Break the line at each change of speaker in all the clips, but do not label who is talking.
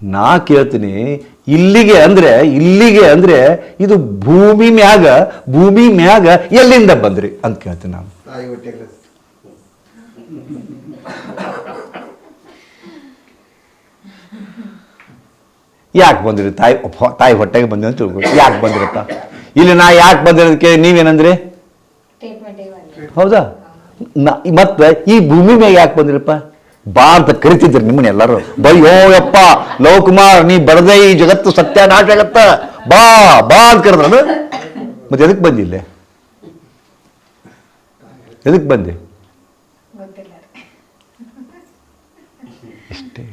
ನಾ ಕೇಳ್ತೀನಿ ಇಲ್ಲಿಗೆ ಅಂದ್ರೆ ಇಲ್ಲಿಗೆ ಅಂದ್ರೆ ಇದು ಭೂಮಿ ಮ್ಯಾಗ ಭೂಮಿ ಮ್ಯಾಗ ಎಲ್ಲಿಂದ ಬಂದ್ರಿ ಅಂತ ಕೇಳ್ತೀನಿ ನಾನು. ಯಾಕೆ ಬಂದ್ರಿ ತಾಯಿ ತಾಯಿ ಹೊಟ್ಟೆಗೆ ಬಂದ್ರಿ ಅಂತ ತಿಳ್ಕೊಂಡು ಯಾಕೆ ಬಂದಿರಪ್ಪ? ಇಲ್ಲಿ ನಾ ಯಾಕೆ ಬಂದಿರೋದಕ್ಕೆ ನೀವೇನಂದ್ರಿ? ಹೌದಾ? ನಾ ಮತ್ತೆ ಈ ಭೂಮಿ ಮ್ಯಾಗ ಯಾಕೆ ಬಂದ್ರಪ್ಪ? ಬಾ ಅಂತ ಕರಿತಿದ್ರು ನಿಮ್ಮನ್ನ ಎಲ್ಲರೂ. ಬಯ್ಯೋ ಯಪ್ಪ ಲವ್ ಕುಮಾರ್ ನೀ ಬಡದೆ ಈ ಜಗತ್ತು ಸತ್ಯ ನಾಶ ಆಗತ್ತ. ಬಾ ಬಾ ಅಂತ ಕರೆದ್ರನು ಮತ್ತೆ ಎದಕ್ಕೆ ಬಂದಿಲ್ಲ ಎದಕ್ಕೆ ಬಂದೆ? ಇಷ್ಟೇ.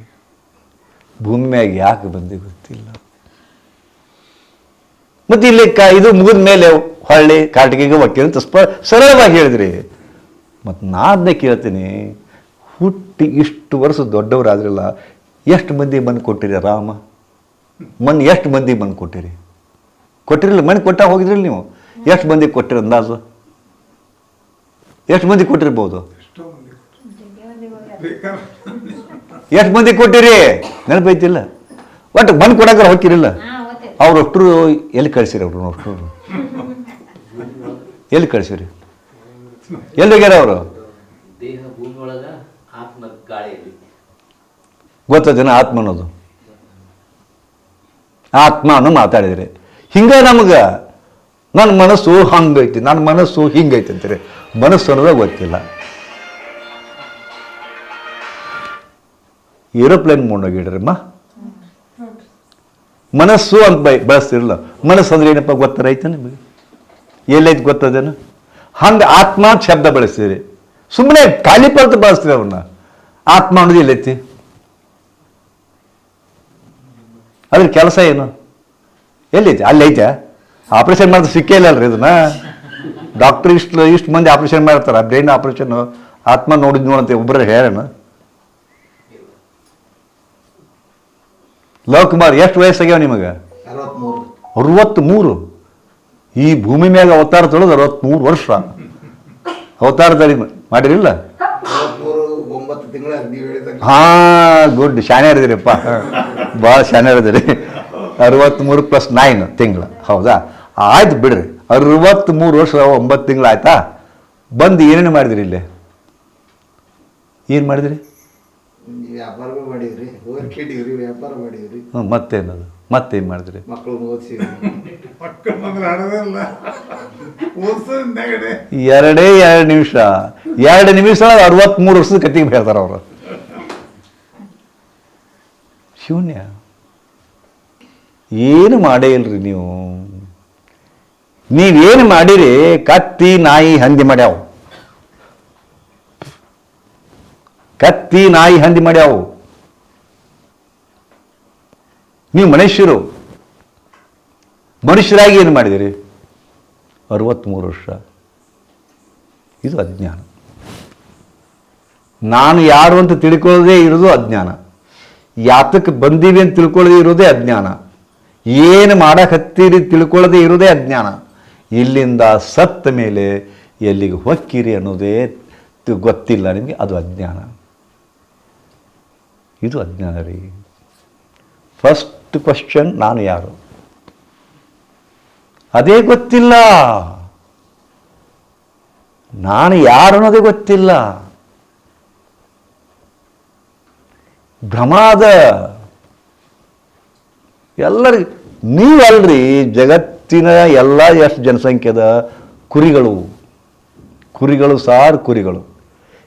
ಭೂಮಿ ಮ್ಯಾಗ ಯಾಕೆ ಬಂದೆ ಗೊತ್ತಿಲ್ಲ. ಮತ್ತೆ ಇಲ್ಲಿ ಕ ಇದು ಮುಗಿದ ಮೇಲೆ ಹೊಳ್ಳಿ, ಕಾಟಿಗೆಗೆ ಒಕ್ಕಿ ಅಂತ ಸ್ಪ ಸರಳವಾಗಿ ಹೇಳಿದ್ರಿ. ಮತ್ತು ನಾ ಅದನ್ನೇ ಕೇಳ್ತೀನಿ. ಹುಟ್ಟಿ ಇಷ್ಟು ವರ್ಷ ದೊಡ್ಡವರಾದ್ರಲ್ಲ ಎಷ್ಟು ಮಂದಿ ಮಣ್ಣು ಕೊಟ್ಟಿರಿ ರಾಮ? ಮಣ್ಣು ಎಷ್ಟು ಮಂದಿ ಮಣ್ಣು ಕೊಟ್ಟಿರಿ? ಕೊಟ್ಟಿರಲಿಲ್ಲ ಮಣ್ಣು ಕೊಟ್ಟಾಗ ಹೋಗಿದ್ರಲ್ಲ ನೀವು. ಎಷ್ಟು ಮಂದಿ ಕೊಟ್ಟಿರಿ ಅಂದಾಜು? ಎಷ್ಟು ಮಂದಿ ಕೊಟ್ಟಿರ್ಬೋದು?
ಎಷ್ಟೋ ಮಂದಿ
ಕೊಟ್ಟಿರಿ? ನೆನಪೈತಿಲ್ಲ? ಒಟ್ಟು ಮಣ್ಣು ಕೊಡಕ್ಕೆ ಹೋಗಿರಿಲ್ಲ ಅವ್ರು ಅಷ್ಟರು ಎಲ್ಲಿ ಕಳಿಸಿರಿ ಅವ್ರು ಅಷ್ಟರು ಎಲ್ಲಿ ಕಳ್ಸಿರಿ? ಎಲ್ಲಿ ಹೋಗ್ಯಾರ ಅವರು
ದೇಹ ಭೂಮಿ ಒಳಗ ಆತ್ಮ ಗಾಳಿಯಲ್ಲಿ.
ಗೊತ್ತದೇನ ಆತ್ಮ ಅನ್ನೋದು? ಆತ್ಮ ಅನ್ನೋ ಮಾತಾಡಿದ್ರಿ. ಹಿಂಗ ನಮಗೆ ನನ್ನ ಮನಸ್ಸು ಹಂಗೈತಿ ನನ್ನ ಮನಸ್ಸು ಹಿಂಗೈತಿ ಅಂತೀರಿ. ಮನಸ್ಸು ಅನ್ನೋದೇ ಗೊತ್ತಿಲ್ಲ. ಏರೋಪ್ಲೇನ್ ಮುಂಡೋಗಿಡ್ರಮ್ಮ ಮನಸ್ಸು ಅಂತ ಬೈ, ಬಳಸ್ತಿರಲ್ಲ. ಮನಸ್ಸು ಅಂದ್ರೆ ಏನಪ್ಪ ಗೊತ್ತಾರೈತೆ ನಿಮಗೆ? ಎಲ್ಲೈತಿ ಗೊತ್ತದೇನು ಹಂಗೆ ಆತ್ಮ ಶಬ್ದ ಬಳಸ್ತೀರಿ. ಸುಮ್ಮನೆ ಖಾಲಿ ಪರ್ತ ಬಳಸ್ತೀರಿ ಅವನ್ನ ಆತ್ಮ ಅನ್ನೋದು ಎಲ್ಲೈತಿ? ಅದ್ರ ಕೆಲಸ ಏನು? ಎಲ್ಲೈತಿ ಅಲ್ಲೈತೆ ಆಪರೇಷನ್ ಮಾಡಿದ್ರೆ ಸಿಕ್ಕೇ ಇಲ್ಲ ಅಲ್ರಿ ಇದನ್ನ? ಡಾಕ್ಟರ್ ಇಷ್ಟು ಇಷ್ಟು ಮಂದಿ ಆಪರೇಷನ್ ಮಾಡ್ತಾರೆ ಬ್ರೈನ್ ಆಪರೇಷನ್ ಆತ್ಮ ನೋಡಿದ್ ನೋಡಂತೆ ಒಬ್ಬರ ಹೇಳೋಣ ಲವ್ ಕುಮಾರ್ ಎಷ್ಟು ವಯಸ್ಸಾಗ್ಯಾವ ನಿಮಗೆ? ಅರವತ್ತ್ಮೂರು ಈ ಭೂಮಿ ಮ್ಯಾಗ ಅವತಾರ ತೊಳೆದು ಅರವತ್ತ್ಮೂರು ವರ್ಷ. ಅವತಾರ ತಳಿ ಮಾಡಿರಿಲ್ಲ
ತಿಂಗಳ ನೀವು ಹೇಳಿದಂಗೆ
ಹಾ ಗುಡ್. ಶಾನೆ ಇರಿದಿರಿಪ್ಪ ಭಾಳ ಶಾನೆ ಇರಿದಿರಿ ಅರವತ್ತ್ಮೂರು ಪ್ಲಸ್ ನೈನ್ ತಿಂಗಳು. ಹೌದಾ? ಆಯ್ತು ಬಿಡ್ರಿ. ಅರವತ್ತ್ಮೂರು ವರ್ಷ ಒಂಬತ್ತು ತಿಂಗಳು ಆಯ್ತಾ? ಬಂದು ಏನೇನು ಮಾಡಿದ್ರಿ ಇಲ್ಲಿ? ಏನು ಮಾಡಿದ್ರಿ?
ವ್ಯಾಪಾರ ಮಾಡಿದ್ರಿ. ವ್ಯಾಪಾರ ಮಾಡಿದ್ರಿ.
ಹ್ಞೂ ಮತ್ತೇನದು? ಮತ್ತೇನು ಮಾಡಿದ್ರಿ?
ಮಕ್ಕಳು ಓದಿಸಿದ್ರಿ. ಮಕ್ಕಳು ಬಂದ್ರೆ ಆಡೋದಿಲ್ಲ ಓದಿಸೋದ್ ನೆಗಡೆ.
ಎರಡೇ ಎರಡು ನಿಮಿಷ. ಎರಡು ನಿಮಿಷ ಅರವತ್ತ್ಮೂರು ವರ್ಷದ ಕತ್ತಿಗೆ ಹೇಳ್ತಾರೆ ಅವರು. ಶೂನ್ಯ. ಏನು ಮಾಡೇ ಇಲ್ರಿ ನೀವು? ನೀವೇನು ಮಾಡಿರಿ? ಕತ್ತಿ ನಾಯಿ ಹಂದಿ ಮಾಡ್ಯಾವು. ಕತ್ತಿ ನಾಯಿ ಹಂದಿ ಮಾಡ್ಯಾವು. ನೀವು ಮನುಷ್ಯರು, ಮನುಷ್ಯರಾಗಿ ಏನು ಮಾಡಿದಿರಿ? ಅರವತ್ತ್ಮೂರು ವರ್ಷ. ಇದು ಅಜ್ಞಾನ. ನಾನು ಯಾರು ಅಂತ ತಿಳ್ಕೊಳ್ಳೋದೇ ಇರೋದು ಅಜ್ಞಾನ. ಯಾತಕ್ಕೆ ಬಂದೀವಿ ಅಂತ ತಿಳ್ಕೊಳ್ಳೋದೇ ಇರೋದೇ ಅಜ್ಞಾನ. ಏನು ಮಾಡಕತ್ತೀರಿ ತಿಳ್ಕೊಳ್ಳೋದೇ ಇರೋದೇ ಅಜ್ಞಾನ. ಇಲ್ಲಿಂದ ಸತ್ತ ಮೇಲೆ ಎಲ್ಲಿಗೆ ಹೊಕ್ಕಿರಿ ಅನ್ನೋದೇ ಗೊತ್ತಿಲ್ಲ ನಿಮಗೆ, ಅದು ಅಜ್ಞಾನ. ಇದು ಅಜ್ಞಾನ ರೀ. ಫಸ್ಟ್ ಕ್ವಶನ್ ನಾನು ಯಾರು? ಅದೇ ಗೊತ್ತಿಲ್ಲ. ನಾನು ಯಾರು ಅನ್ನೋದೇ ಗೊತ್ತಿಲ್ಲ. ಭ್ರಮಾದ. ಎಲ್ಲರಿಗೆ ನೀವಲ್ರಿ ಜಗತ್ತಿನ ಎಲ್ಲ ಎಷ್ಟು ಜನಸಂಖ್ಯೆದ? ಕುರಿಗಳು. ಕುರಿಗಳು ಸಾರು ಕುರಿಗಳು.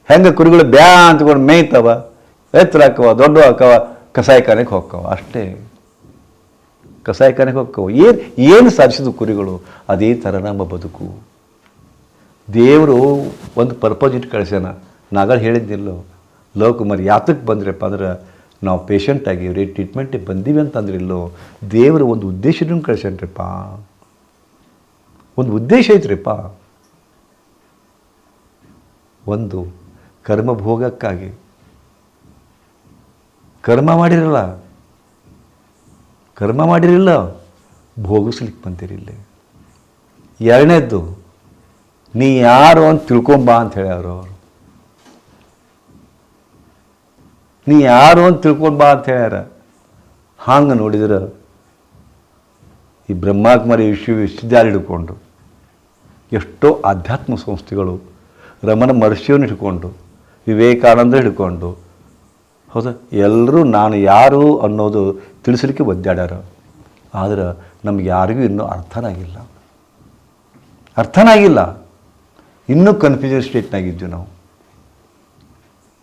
ಹೆಂಗೆ ಕುರಿಗಳು ಬ್ಯಾ ಅಂತಕೊಂಡು ಮೇಯ್ತವ, ಎತ್ತರ ಹಾಕವ ದೊಡ್ಡ ಹಾಕವ, ಕಸಾಯಿಖಾನೆಗೆ ಹೋಗ್ತವ ಅಷ್ಟೇ. ಕಸಾಯಿಖಾನೆಗೆ ಹೋಕ್ಕವು ಏನು ಏನು ಸಾಧಿಸಿದ ಕುರಿಗಳು? ಅದೇ ಥರ ನಮ್ಮ ಬದುಕು. ದೇವರು ಒಂದು ಪರ್ಪಸ್ ಇಟ್ಟು ಕಳಿಸ್ಯಾನ. ನಾಗಳು ಹೇಳಿದ್ದಿಲ್ಲ ಲವ್ ಯಾತಕ್ಕೆ ಬಂದ್ರಪ್ಪ ಅಂದ್ರೆ ನಾವು ಪೇಷಂಟ್ ಆಗೀವ್ರಿ ಟ್ರೀಟ್ಮೆಂಟಿಗೆ ಬಂದೀವಿ ಅಂತಂದ್ರಿಲ್ಲೋ? ದೇವರು ಒಂದು ಉದ್ದೇಶನೂ ಕಳ್ಸ್ಯಾನ್ರಿಪ್ಪ. ಒಂದು ಉದ್ದೇಶ ಐತ್ರಿಪ್ಪ. ಒಂದು ಕರ್ಮಭೋಗಕ್ಕಾಗಿ ಕರ್ಮ ಮಾಡಿರಲ್ಲ. ಕರ್ಮ ಮಾಡಿರಲಿಲ್ಲ ಭೋಗಿಸ್ಲಿಕ್ಕೆ ಬಂದಿರಲಿಲ್ಲ. ಎರಡನೇದ್ದು, ನೀ ಯಾರು ಅಂತ ತಿಳ್ಕೊಂಬಾ ಅಂತ ಹೇಳ್ಯಾರು ಅವರು. ನೀ ಯಾರು ಅಂತ ತಿಳ್ಕೊಂಬಾ ಅಂತ ಹೇಳ್ಯಾರ. ಹಾಂಗೆ ನೋಡಿದ್ರೆ, ಈ ಬ್ರಹ್ಮಕುಮಾರಿ ವಿಶ್ವ ವಿಶ್ವವಿದ್ಯಾಲಯ ಹಿಡ್ಕೊಂಡು, ಎಷ್ಟೋ ಆಧ್ಯಾತ್ಮ ಸಂಸ್ಥೆಗಳು ರಮಣ ಮಹರ್ಷಿಯನ್ನು ಹಿಡ್ಕೊಂಡು ವಿವೇಕಾನಂದ ಹಿಡ್ಕೊಂಡು ಹೌದಾ? ಎಲ್ಲರೂ ನಾನು ಯಾರು ಅನ್ನೋದು ತಿಳಿಸಲಿಕ್ಕೆ ಒದ್ದಾಡ್ಯಾರ. ಆದ್ರೆ ನಮ್ಗೆ ಯಾರಿಗೂ ಇನ್ನೂ ಅರ್ಥನಾಗಿಲ್ಲ ಅರ್ಥನಾಗಿಲ್ಲ ಇನ್ನೂ ಕನ್ಫ್ಯೂಷನ್ ಸ್ಟೇಟ್ನಾಗಿದ್ದೀವಿ ನಾವು.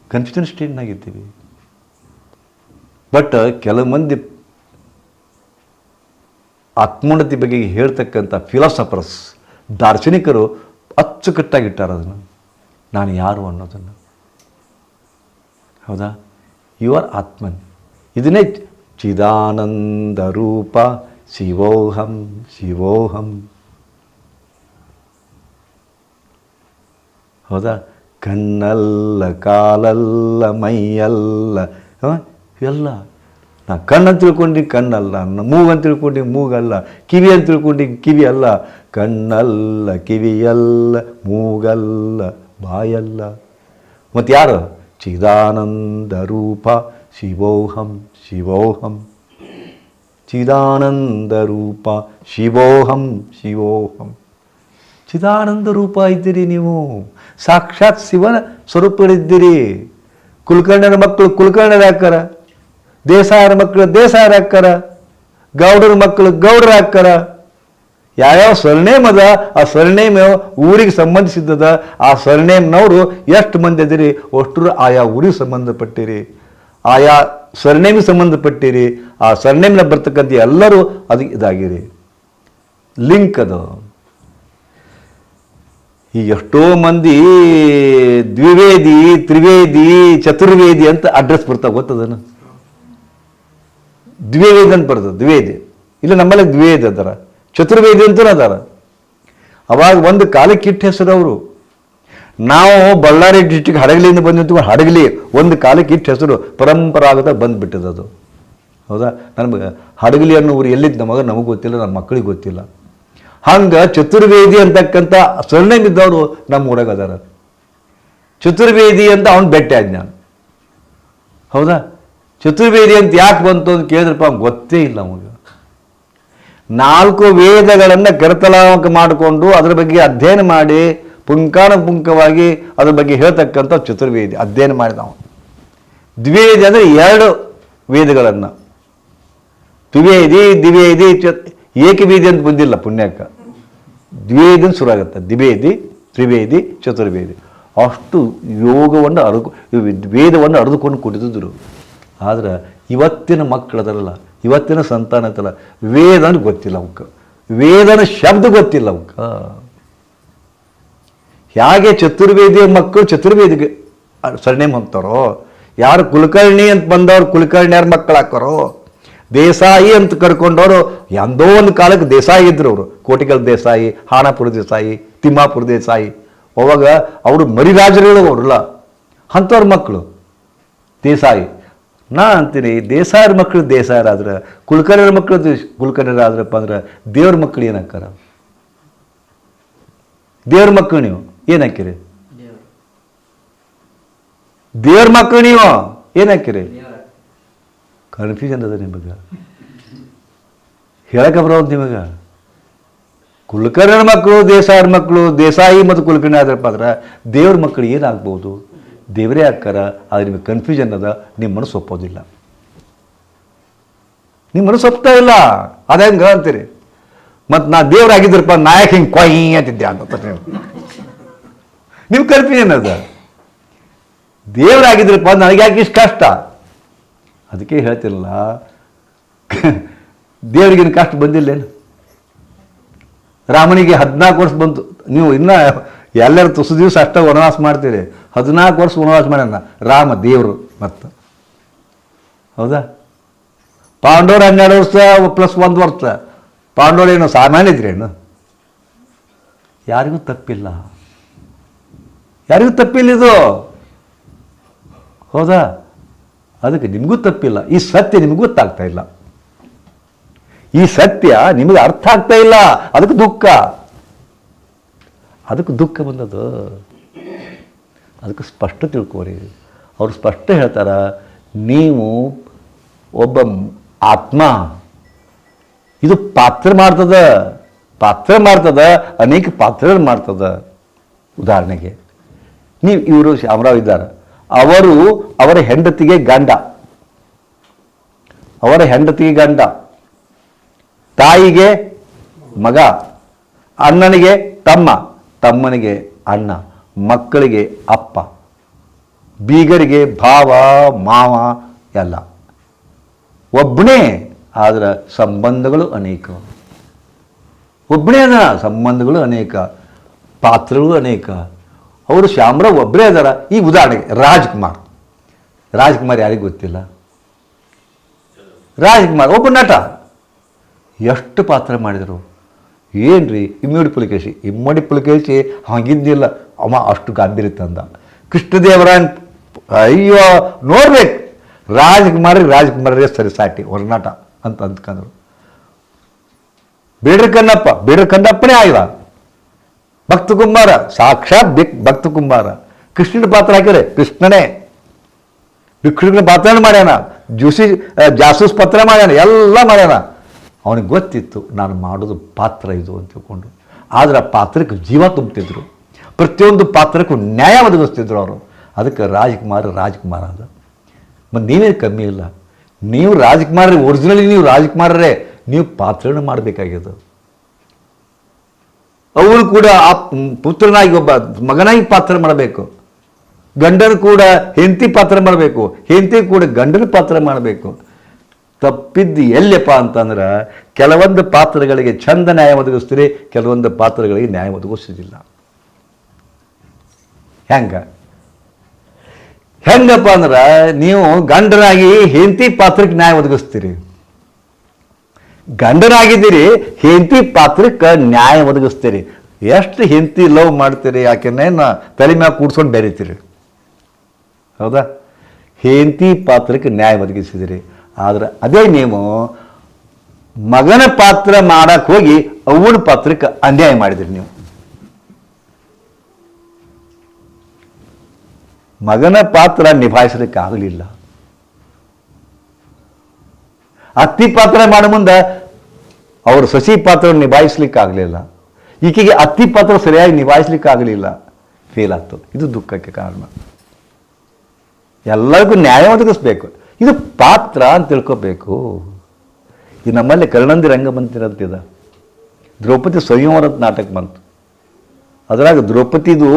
ಕನ್ಫ್ಯೂಷನ್ ಸ್ಟೇಟ್ನಾಗಿದ್ದೀವಿ ಬಟ್ ಕೆಲವು ಮಂದಿ ಆತ್ಮೋನ್ನತಿ ಬಗ್ಗೆ ಹೇಳ್ತಕ್ಕಂಥ ಫಿಲಾಸಫರ್ಸ್ ದಾರ್ಶನಿಕರು ಅಚ್ಚುಕಟ್ಟಾಗಿಟ್ಟಾರ ಅದನ್ನು. ನಾನು ಯಾರು ಅನ್ನೋದನ್ನು. ಹೌದಾ? ಯು ಆರ್ ಆತ್ಮನ್ ಇದನ್ನೇ ಚಿದಾನಂದ ರೂಪ ಶಿವೋಹಂ ಶಿವೋಹಂ ಹೌದಾ? ಕಣ್ಣಲ್ಲ, ಕಾಲಲ್ಲ, ಮೈಯಲ್ಲ? ಎಲ್ಲ ನಾ ಕಣ್ಣಂತ ತಿಳ್ಕೊಂಡು ಕಣ್ಣಲ್ಲ ಮೂಗಂತ ತಿಳ್ಕೊಂಡು ಮೂಗಲ್ಲ, ಕಿವಿ ಅಂತ ತಿಳ್ಕೊಂಡು ಕಿವಿ ಅಲ್ಲ. ಕಣ್ಣಲ್ಲ, ಕಿವಿಯಲ್ಲ, ಮೂಗಲ್ಲ, ಬಾಯಲ್ಲ. ಮತ್ತು ಯಾರು? ಚಿದಾನಂದ ರೂಪ ಶಿವೋಹಂ ಶಿವೋಹಂ. ಚಿದಾನಂದ ರೂಪ ಶಿವೋಹಂ ಶಿವೋಹಂ. ಚಿದಾನಂದ ರೂಪ ಇದ್ದೀರಿ ನೀವು. ಸಾಕ್ಷಾತ್ ಶಿವನ ಸ್ವರೂಪಗಳಿದ್ದೀರಿ. ಕುಲಕರ್ಣರ ಮಕ್ಕಳು ಕುಲಕರ್ಣರ ಹಾಕ್ಕಾರ ದೇಸಾಯರ ಮಕ್ಕಳು ದೇಸಾಯರ ಹಾಕ್ಕಾರ ಗೌಡರ ಮಕ್ಕಳು ಗೌಡರ ಹಾಕ್ಕಾರ ಯಾವ್ಯಾವ ಸರ್ನೇಮ್ ಅದ, ಆ ಸರ್ನೇಮ್ ಊರಿಗೆ ಸಂಬಂಧಿಸಿದ್ದದ, ಆ ಸರ್ನೇಮ್ನವರು ಎಷ್ಟು ಮಂದಿ ಅದಿರಿ? ಅಷ್ಟರು ಆಯಾ ಊರಿಗೆ ಸಂಬಂಧಪಟ್ಟಿರಿ. ಆಯಾ ಸರ್ನೇಮಿಗೆ ಸಂಬಂಧಪಟ್ಟಿರಿ. ಆ ಸರ್ನೇಮ್ನ ಬರ್ತಕ್ಕಂಥ ಎಲ್ಲರೂ ಅದು ಇದಾಗಿರಿ. ಲಿಂಕ್ ಅದು. ಈ ಎಷ್ಟೋ ಮಂದಿ ದ್ವಿವೇದಿ, ತ್ರಿವೇದಿ, ಚತುರ್ವೇದಿ ಅಂತ ಅಡ್ರೆಸ್ ಬರ್ತಾ ಗೊತ್ತದನು ದ್ವಿವೇದಿ ಅಂತ ಬರ್ತದೆ, ದ್ವಿವೇದಿ. ಇಲ್ಲ ನಮ್ಮಲ್ಲಿ ದ್ವೇದ ಅದಾರ. ಚತುರ್ವೇದಿ ಅಂತೂ ಅದಾರ. ಅವಾಗ ಒಂದು ಕಾಲಕ್ಕೆ ಇಟ್ಟ ಹೆಸರು ಅವರು. ನಾವು ಬಳ್ಳಾರಿ ಡಿಸ್ಟಿಕ್ ಹಡಗಲಿಯಿಂದ ಬಂದಿತ್ತು ಹಡಗಲಿ ಒಂದು ಕಾಲಕ್ಕೆ ಇಟ್ಟ ಹೆಸರು ಪರಂಪರಾಗತ ಬಂದುಬಿಟ್ಟಿದೆ ಅದು. ಹೌದಾ? ನಮಗೆ ಹಡಗಲಿ ಅನ್ನೋ ಊರು ಎಲ್ಲಿದ್ದು ನಮಗೆ ನಮಗೆ ಗೊತ್ತಿಲ್ಲ ನಮ್ಮ ಮಕ್ಕಳಿಗೆ ಗೊತ್ತಿಲ್ಲ. ಹಂಗೆ ಚತುರ್ವೇದಿ ಅಂತಕ್ಕಂಥ ಇದ್ದವರು ನಮ್ಮ ಊರಾಗ ಅದಾರ. ಚತುರ್ವೇದಿ ಅಂತ ಅವ್ನು ಬೆಟ್ಟ ನಾನು ಹೌದಾ? ಚತುರ್ವೇದಿ ಅಂತ ಯಾಕೆ ಬಂತು ಅಂತ ಕೇಳಿದ್ರಪ್ಪ ಗೊತ್ತೇ ಇಲ್ಲ ನಮಗೆ. ನಾಲ್ಕು ವೇದಗಳನ್ನು ಕರತಲಾವಕ ಮಾಡಿಕೊಂಡು ಅದರ ಬಗ್ಗೆ ಅಧ್ಯಯನ ಮಾಡಿ ಪುಂಕಾನುಪುಂಕವಾಗಿ ಅದ್ರ ಬಗ್ಗೆ ಹೇಳ್ತಕ್ಕಂಥ ಚತುರ್ವೇದಿ, ಅಧ್ಯಯನ ಮಾಡಿದ ಅವನು. ದ್ವಿವೇದಿ ಅಂದರೆ ಎರಡು ವೇದಗಳನ್ನು. ದ್ವಿವೇದಿ ದಿವೇದಿ ಏಕವೇದಿ ಅಂತ ಬಂದಿಲ್ಲ ಪುಣ್ಯಕ್ಕ ದ್ವಿವೇದಿ ಅಂತ ಶುರು ಆಗುತ್ತೆ ದ್ವಿವೇದಿ, ತ್ರಿವೇದಿ, ಚತುರ್ವೇದಿ. ಅಷ್ಟು ಯೋಗವನ್ನು ಅರಿದು ವೇದವನ್ನು ಅರಿದುಕೊಂಡು ಕುಡಿದಿದ್ರು ಆದ್ರೆ ಇವತ್ತಿನ ಮಕ್ಕಳದಲ್ಲ ಇವತ್ತಿನ ಸಂತಾನ ಅಂತಲ್ಲ ವೇದ ಅಂದ್ರೆ ಗೊತ್ತಿಲ್ಲ ಅವಕ್ಕೆ ವೇದನ ಶಬ್ದ ಗೊತ್ತಿಲ್ಲ ಅವಕ್ಕೆ ಹೇಗೆ ಚತುರ್ವೇದಿಯ ಮಕ್ಕಳು ಚತುರ್ವೇದಿಗೆ ಸರ್ನೇಮ್ ಹೊಂತಾರೋ ಯಾರು ಕುಲಕರ್ಣಿ ಅಂತ ಬಂದವ್ರು ಯಾರು ಮಕ್ಕಳು ಹಾಕೋರೋ ದೇಸಾಯಿ ಅಂತ ಕರ್ಕೊಂಡವರು ಎಂದೋ ಒಂದು ಕಾಲಕ್ಕೆ ದೇಸಾಯಿ ಇದ್ರು ಅವರು. ಕೋಟಿಕಲ್ ದೇಸಾಯಿ ಹಾಣಾಪುರ ದೇಸಾಯಿ ತಿಮ್ಮಾಪುರ ದೇಸಾಯಿ. ಅವಾಗ ಅವರು ಮರಿರಾಜರುಗಳು ಅವರಲ್ಲ. ಅಂಥವ್ರ ಮಕ್ಕಳು ದೇಸಾಯಿ. ನಾ ಅಂತೀನಿ, ದೇಸಾಯರ ಮಕ್ಕಳು ದೇಸಾಯರಾದ್ರೆ ಕುಲಕರ್ಣರ ಮಕ್ಕಳು ಕುಲಕರ್ಣರ ಆದ್ರಪ್ಪ ಅಂದ್ರೆ ದೇವ್ರ ಮಕ್ಕಳು ಏನು ಹಾಕಾರ ದೇವ್ರ ಮಕ್ಕಳು ನೀವು ಏನು ಹಾಕಿರಿ
ದೇವ್ರು
ಮಕ್ಕಳು ನೀವು ಏನು ಹಾಕಿರಿ ಕನ್ಫ್ಯೂಷನ್ ಅದ ನಿಮಗೆ. ಹೇಳಕ್ಕೆ ಬರೋದು ನಿಮಗೆ. ಕುಲಕರ್ಣರ ಮಕ್ಕಳು ದೇಸಾಯರ ಮಕ್ಕಳು ದೇಸಾಯಿ ಮತ್ತು ಕುಲಕರ್ಣಿ ಆದ್ರಪ್ಪ ಅಂದ್ರೆ ದೇವ್ರ ಮಕ್ಕಳು ಏನಾಗ್ಬೋದು? ದೇವರೇ ಹಾಕಾರ ಆದರೆ ನಿಮಗೆ ಕನ್ಫ್ಯೂಷನ್ ಅದ ನಿಮ್ಮ ಮನಸ್ಸು ಒಪ್ಪೋದಿಲ್ಲ. ನಿಮ್ಮ ಮನಸ್ಸು ಒಪ್ತಾ ಇಲ್ಲ? ಅದ ಹೆಂಗ ಅಂತೀರಿ? ಮತ್ತು ನಾ ದೇವ್ರಾಗಿದ್ರಪ್ಪ ನಾಯಕ ಹಿಂಗೆ ಕೊಯ್ ಅಂತಿದ್ದೆ ಅಂತ ನೀವು ನಿಮ್ಮ ಕನ್ಫ್ಯೂಷನ್ ಅದ? ದೇವರಾಗಿದ್ರಪ್ಪ, ನನಗೆ ಯಾಕೆ ಇಷ್ಟು ಕಷ್ಟ? ಅದಕ್ಕೆ ಹೇಳ್ತಿರಲ್ಲ, ದೇವರಿಗೇನು ಕಷ್ಟ ಬಂದಿಲ್ಲೇನು ರಾಮನಿಗೆ ಹದಿನಾಲ್ಕು ವರ್ಷ ಬಂತು. ನೀವು ಇನ್ನ ಎಲ್ಲರೂ ತುಸು ದಿವಸ ಅಷ್ಟ ವನವಾಸ ಮಾಡ್ತೀರಿ. ಹದಿನಾಲ್ಕು ವರ್ಷ ವನವಾಸ ಮಾಡ್ಯಾನ ರಾಮ ದೇವರು ಮತ್ತು. ಹೌದಾ? ಪಾಂಡವರು ಹನ್ನೆರಡು ವರ್ಷ ಪ್ಲಸ್ ಒಂದು ವರ್ಷ. ಪಾಂಡವರು ಏನು ಸಾಮಾನ್ಯ ಇದ್ರೇನು? ಯಾರಿಗೂ ತಪ್ಪಿಲ್ಲ. ಯಾರಿಗೂ ತಪ್ಪಿಲ್ಲ ಇದು? ಹೌದಾ? ಅದಕ್ಕೆ ನಿಮಗೂ ತಪ್ಪಿಲ್ಲ. ಈ ಸತ್ಯ ನಿಮಗೂ ಗೊತ್ತಾಗ್ತಾ ಇಲ್ಲ. ಈ ಸತ್ಯ ನಿಮಗೆ ಅರ್ಥ ಆಗ್ತಾ ಇಲ್ಲ. ಅದಕ್ಕೆ ದುಃಖ. ಅದಕ್ಕೆ ದುಃಖ ಬಂದದು ಅದಕ್ಕೆ ಸ್ಪಷ್ಟ ತಿಳ್ಕೊರಿ. ಅವ್ರು ಸ್ಪಷ್ಟ ಹೇಳ್ತಾರ, ನೀವು ಒಬ್ಬ ಆತ್ಮ, ಇದು ಪಾತ್ರ ಮಾಡ್ತದ ಪಾತ್ರ ಮಾಡ್ತದ, ಅನೇಕ ಪಾತ್ರ ಮಾಡ್ತದ. ಉದಾಹರಣೆಗೆ, ನೀವು ಇವರು ಶಾಮರಾವ್ ಇದ್ದಾರೆ, ಅವರು ಅವರ ಹೆಂಡತಿಗೆ ಗಂಡ. ಅವರ ಹೆಂಡತಿಗೆ ಗಂಡ. ತಾಯಿಗೆ ಮಗ. ಅಣ್ಣನಿಗೆ ತಮ್ಮ. ತಮ್ಮನಿಗೆ ಅಣ್ಣ. ಮಕ್ಕಳಿಗೆ ಅಪ್ಪ, ಬೀಗರಿಗೆ ಭಾವ, ಮಾವ ಎಲ್ಲ. ಒಬ್ಬನೇ ಆದ್ರೆ ಸಂಬಂಧಗಳು ಅನೇಕ. ಒಬ್ಬನೇ ಅದ ಸಂಬಂಧಗಳು ಅನೇಕ. ಪಾತ್ರಗಳು ಅನೇಕ. ಅವರು ಶ್ಯಾಮರಾವ್ ಒಬ್ಬರೇ ಅದಾರ. ಈ ಉದಾಹರಣೆಗೆ ರಾಜ್ಕುಮಾರ್. ರಾಜ್ಕುಮಾರ್ ಯಾರಿಗೂ ಗೊತ್ತಿಲ್ಲ? ರಾಜ್ಕುಮಾರ್, ಒಬ್ಬ ನಟ. ಎಷ್ಟು ಪಾತ್ರ ಮಾಡಿದರು? ಏನ್ರಿ? ಇಮ್ಮಡಿ ಪುಲಿಕೇಶಿ. ಇಮ್ಮಡಿ ಪುಲಿಕೇಶಿ ಹಂಗಿದ್ದಿಲ್ಲ. ಅವ ಅಷ್ಟು ಗಾಂಭೀರ್ಯ ತಂದ. ಕೃಷ್ಣದೇವರಾಯನ್ ಅಯ್ಯೋ, ನೋಡ್ಬೇಕು. ರಾಜಕುಮಾರಿ ರಾಜಕುಮಾರರೇ ಸರಿ ಸಾಟಿ, ಹೊರನಾಟ ಅಂತ ಅಂದ್ಕೊಂಡ್ರು. ಬೇಡ್ರ ಕಣ್ಣಪ್ಪ, ಬೇಡ್ರ ಕಣ್ಣಪ್ಪನೇ ಆಗಿಲ್ಲ ಭಕ್ತ ಕುಮಾರ ಸಾಕ್ಷಾತ್ ಬಿಕ್ ಭಕ್ತ ಕುಂಬಾರ. ಕೃಷ್ಣನ ಪಾತ್ರ ಹಾಕಿದ್ರೆ ಕೃಷ್ಣನೇ. ಕೃಷ್ಣನ ಪಾತ್ರ ಮಾಡ್ಯಾನ. ಜೂಸಿ ಜಾಸೂಸ್ ಪಾತ್ರ ಮಾಡ್ಯಾನ. ಎಲ್ಲ ಮಾಡ್ಯಾನ. ಅವನಿಗೆ ಗೊತ್ತಿತ್ತು, ನಾನು ಮಾಡೋದು ಪಾತ್ರ ಇದು ಅಂತ ತಿಳ್ಕೊಂಡು. ಆದ್ರೆ ಆ ಪಾತ್ರಕ್ಕೆ ಜೀವ ತುಂಬ್ತಿದ್ರು. ಪ್ರತಿಯೊಂದು ಪಾತ್ರಕ್ಕೂ ನ್ಯಾಯ ಒದಗಿಸ್ತಿದ್ರು ಅವರು. ಅದಕ್ಕೆ ರಾಜ್ಕುಮಾರ್ ರಾಜ್ಕುಮಾರ್ ಅಂತ ಮತ್ತು ನೀವೇನು ಕಮ್ಮಿ ಇಲ್ಲ. ನೀವು ರಾಜ್ಕುಮಾರ ಒರಿಜಿನಲಿ ನೀವು ರಾಜ್ಕುಮಾರರೇ, ನೀವು ಪಾತ್ರನ ಮಾಡಬೇಕಾಗಿದ್ದು ಅವರು ಕೂಡ ಆ ಪುತ್ರನಾಗಿ ಒಬ್ಬ ಮಗನಾಗಿ ಪಾತ್ರ ಮಾಡಬೇಕು. ಗಂಡನ ಕೂಡ ಹೆಂಡತಿ ಪಾತ್ರ ಮಾಡಬೇಕು. ಹೆಂಡತಿ ಕೂಡ ಗಂಡನ ಪಾತ್ರ ಮಾಡಬೇಕು. ತಪ್ಪಿದ್ದು ಎಲ್ಲಪ್ಪ ಅಂತಂದ್ರೆ ಕೆಲವೊಂದು ಪಾತ್ರಗಳಿಗೆ ಚಂದ ನ್ಯಾಯ ಒದಗಿಸ್ತೀರಿ, ಕೆಲವೊಂದು ಪಾತ್ರಗಳಿಗೆ ನ್ಯಾಯ ಒದಗಿಸೋದಿಲ್ಲ ಹೆಂಗೆ? ಹೆಂಗಪ್ಪ ಅಂದ್ರೆ ನೀವು ಗಂಡನಾಗಿ ಹೆಂಡತಿ ಪಾತ್ರಕ್ಕೆ ನ್ಯಾಯ ಒದಗಿಸ್ತೀರಿ. ಗಂಡನಾಗಿದ್ದೀರಿ ಹೆಂಡತಿ ಪಾತ್ರಕ್ಕೆ ನ್ಯಾಯ ಒದಗಿಸ್ತೀರಿ. ಎಷ್ಟು ಹೆಂಡತಿ ಲವ್ ಮಾಡ್ತೀರಿ ಯಾಕೆನೇ ತಲೆ ಮ್ಯಾಗ ಕೂಡ್ಸ್ಕೊಂಡು ಬೆರಿತೀರಿ. ಹೌದಾ? ಹೆಂಡತಿ ಪಾತ್ರಕ್ಕೆ ನ್ಯಾಯ ಒದಗಿಸಿದಿರಿ. ಆದ್ರೆ ಅದೇ ನೀವು ಮಗನ ಪಾತ್ರ ಮಾಡಕ್ಕೆ ಹೋಗಿ ಅವನ ಪಾತ್ರಕ್ಕೆ ಅನ್ಯಾಯ ಮಾಡಿದ್ರಿ ನೀವು. ಮಗನ ಪಾತ್ರ ನಿಭಾಯಿಸಲಿಕ್ಕೆ ಆಗಲಿಲ್ಲ ಅತ್ತಿ ಪಾತ್ರ ಮಾಡೋ ಮುಂದೆ ಅವರು ಸಸಿ ಪಾತ್ರ ನಿಭಾಯಿಸ್ಲಿಕ್ಕೆ ಆಗಲಿಲ್ಲ ಈಕೆಗೆ ಅತ್ತಿ ಪಾತ್ರ ಸರಿಯಾಗಿ ನಿಭಾಯಿಸ್ಲಿಕ್ಕೆ ಆಗಲಿಲ್ಲ ಫೇಲ್ ಆಗ್ತದೆ. ಇದು ದುಃಖಕ್ಕೆ ಕಾರಣ. ಎಲ್ಲರಿಗೂ ನ್ಯಾಯ ಒದಗಿಸ್ಬೇಕು. ಇದು ಪಾತ್ರ ಅಂತ ತಿಳ್ಕೊಬೇಕು. ಈ ನಮ್ಮಲ್ಲಿ ಕರ್ಣಂದಿ ರಂಗ ಅಂತಿದೆ ದ್ರೌಪದಿ ಸ್ವಯಂವರದ ನಾಟಕ ಬಂತು. ಅದರಾಗ ದ್ರೌಪದಿದು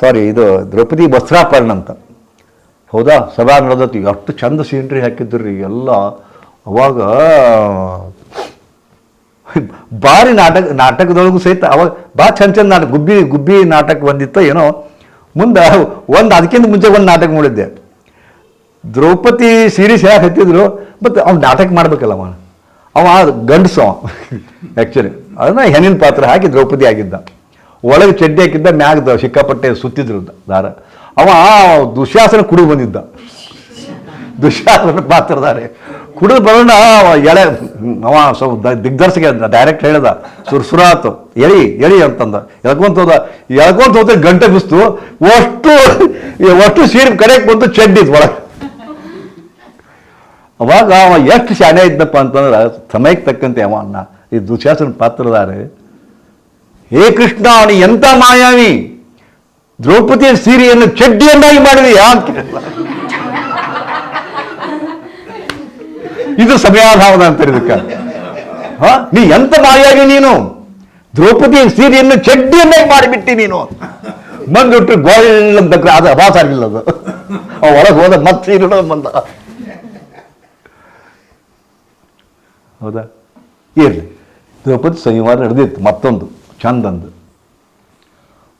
ಸಾರಿ ಇದು ದ್ರೌಪದಿ ವಸ್ತ್ರಾಪರಣ ಅಂತ. ಹೌದಾ? ಸಭಾ ನಡೆದತ್ತು. ಅಷ್ಟು ಚಂದ ಸೀನ್ರಿ ಹಾಕಿದ್ರು ರೀ ಎಲ್ಲ. ಅವಾಗ, ಭಾರಿ ನಾಟಕ, ನಾಟಕದೊಳಗೂ ಸಹಿತ ಅವಾಗ ಭಾಳ ಚಂದ ಚಂದ ನಾಟಕ, ಗುಬ್ಬಿ ಗುಬ್ಬಿ ನಾಟಕ ಬಂದಿತ್ತು ಏನೋ. ಮುಂದೆ ಒಂದು ಅದಕ್ಕಿಂತ ಮುಂಚೆ ಒಂದು ನಾಟಕ ನೋಡಿದ್ದೆ. ದ್ರೌಪದಿ ಸೀರೀಸ್ ಯಾಕೆ ಹತ್ತಿದ್ರು ಬಟ್ ಅವ್ನು ನಾಟಕ ಮಾಡ್ಬೇಕಲ್ಲ ಅವ ಅವ ಗಂಡಸು ಆ್ಯಕ್ಚುಲಿ ಅದನ್ನ ಹೆಣ್ಣಿನ ಪಾತ್ರ ಹಾಕಿ ದ್ರೌಪದಿ ಆಗಿದ್ದ. ಒಳಗೆ ಚಡ್ಡಿ ಹಾಕಿದ್ದ, ಮ್ಯಾಗ ಸಿಕ್ಕಾಪಟ್ಟೆ ಸುತ್ತಿದ್ರು ದಾರ. ಅವ ದುಶ್ಯಾಸನ ಕುಡಿದು ಬಂದಿದ್ದ. ದುಶ್ಯಾಸನ ಪಾತ್ರದಾರೆ ಕುಡಿದು ಬರೋಣ ಎಳೆ, ಅವ ಸ್ವಲ್ಪ ದಿಗ್ದರ್ಶಕ ಡೈರೆಕ್ಟ್ ಹೇಳ್ದ. ಸುರ್ಸುರಾತು ಎಳಿ ಎಳಿ ಅಂತಂದ. ಎಳ್ಕೊಂತ ಹೋದ ಎಳ್ಕೊಂತ ಹೋದ್ರೆ ಗಂಟೆ ಬಿಸ್ತು. ಅಷ್ಟು ಅಷ್ಟು ಸೀರೆ ಕಡೆಗೆ ಬಂತು ಚಡ್ಡಿದ್ ಒಳಗೆ. ಅವಾಗ ಅವ ಎಷ್ಟು ಶಾನೆ ಇದ್ದಪ್ಪ ಅಂತಂದ್ರೆ ಸಮಯಕ್ಕೆ ತಕ್ಕಂತೆ ಅವ ಅಣ್ಣ ಈ ದುಶಾಸನ ಪಾತ್ರದಾರೆ ಹೇ ಕೃಷ್ಣ ಅವನು ಎಂತ ಮಾಯಾವಿ ದ್ರೌಪದಿಯ ಸೀರೆಯನ್ನು ಚಡ್ಡಿಯನ್ನಾಗಿ ಮಾಡಿದೆಯಾ ಅಂತ ಇದು ಸಮಯಾಭಾವನ ಅಂತಾರೆ ಹ? ನೀ ಎಂತ ಮಾಯಾಗಿ ನೀನು ದ್ರೌಪದಿಯ ಸೀರೆಯನ್ನು ಚಡ್ಡಿಯನ್ನಾಗಿ ಮಾಡಿಬಿಟ್ಟಿ ನೀನು ಬಂದ್ಬಿಟ್ಟು ಗೋಳ ಅಂತ ಅದು ಅಭಾಸ ಆಗಿಲ್ಲ ಅದು ಒಳಗೆ ಹೋದ ಮತ್ತೆ ಸೀರೆ ಬಂದ ಹೌದಾ? ಇರಲಿ. ದ್ರೌಪದಿ ಸಂವಾರ ನಡೆದಿತ್ತು, ಮತ್ತೊಂದು, ಚಂದಂದು.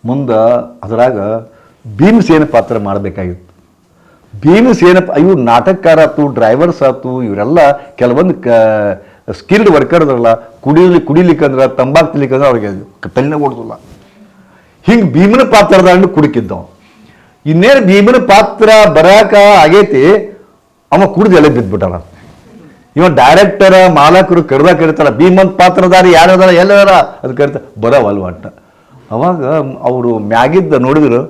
ಮುಂದೆ ಅದರಾಗ ಭೀಮಸೇನ ಪಾತ್ರ ಮಾಡಬೇಕಾಗಿತ್ತು. ಭೀಮಸೇನ ಇವು ನಾಟಕಕಾರ ಆಯ್ತು ಡ್ರೈವರ್ಸ್ ಆಯ್ತು ಇವರೆಲ್ಲ ಕೆಲವೊಂದು ಕ ಸ್ಕಿಲ್ಡ್ ವರ್ಕರ್ ಅದ್ರಲ್ಲ, ಕುಡಿಲಿ, ಕುಡಿಲಿಕ್ಕಂದ್ರೆ, ತಂಬಾಕು ತಿನ್ಲಿಕ್ಕಂದ್ರೆ ಅವ್ರಿಗೆ ತಲೆನೇ ಓಡಿಸಲ್ಲ ಹಿಂಗೆ ಭೀಮನ ಪಾತ್ರದಾಗ ಕುಡುಕಿದ್ದವ. ಇನ್ನೇನು ಭೀಮನ ಪಾತ್ರ ಬರಾಕ ಆಗೈತಿ, ಅವ ಕುಡ್ದು ಎಲ್ಲ ಬಿದ್ದ್ಬಿಟ್ಟಲ್ಲ ಇವ ಡೈರೆಕ್ಟರ್ ಮಾಲಕರು ಕರೆದ ಕರಿತಾರ ಭೀಮಂತ್ ಪಾತ್ರಧಾರಿ ಯಾರದಾರ ಎಲ್ಲಾರ ಅದು ಕರಿತ, ಬರವಲ್ವ ಅಂತ. ಅವಾಗ ಅವರು ಮ್ಯಾಗಿದ್ದ ನೋಡಿದ್ರು